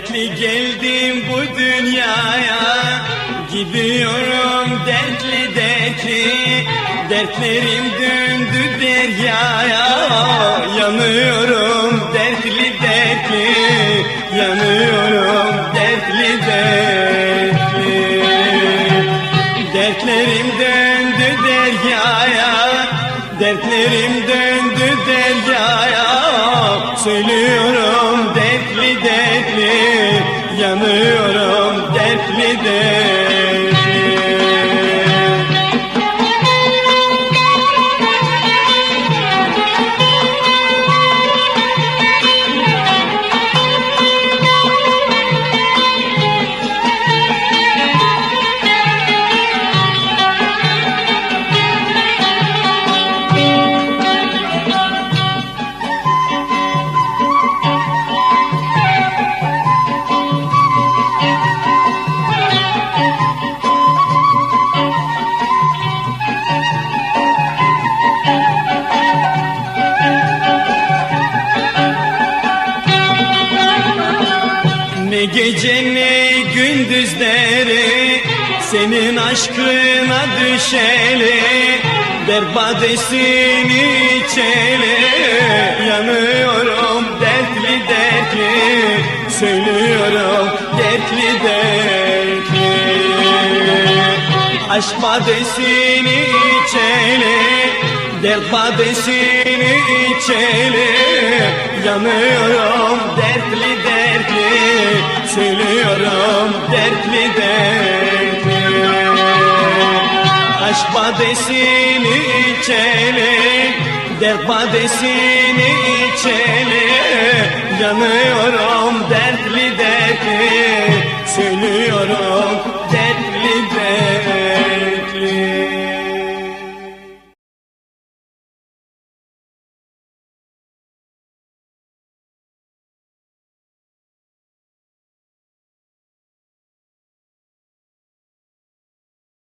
geldim bu dünyaya Gidiyorum dertli dertli Dertlerim döndü deryaya Yanıyorum dertli dertli Yanıyorum dertli dertli Dertlerim döndü deryaya Dertlerim döndü deryaya. Söylüyorum dertli dertli Yanıyorum dertli dertli Ne gece ne gündüzleri Senin aşkına düşeli Derbadesini içeli. Yanıyorum dertli dertli Söylüyorum dertli dertli. Aşk badesini içeli Dert badesini içeli. Yanıyorum dertli Söylüyorum dertli dertli? Aşk badesini içeli Dert badesini içeli Yanıyorum dertli dertli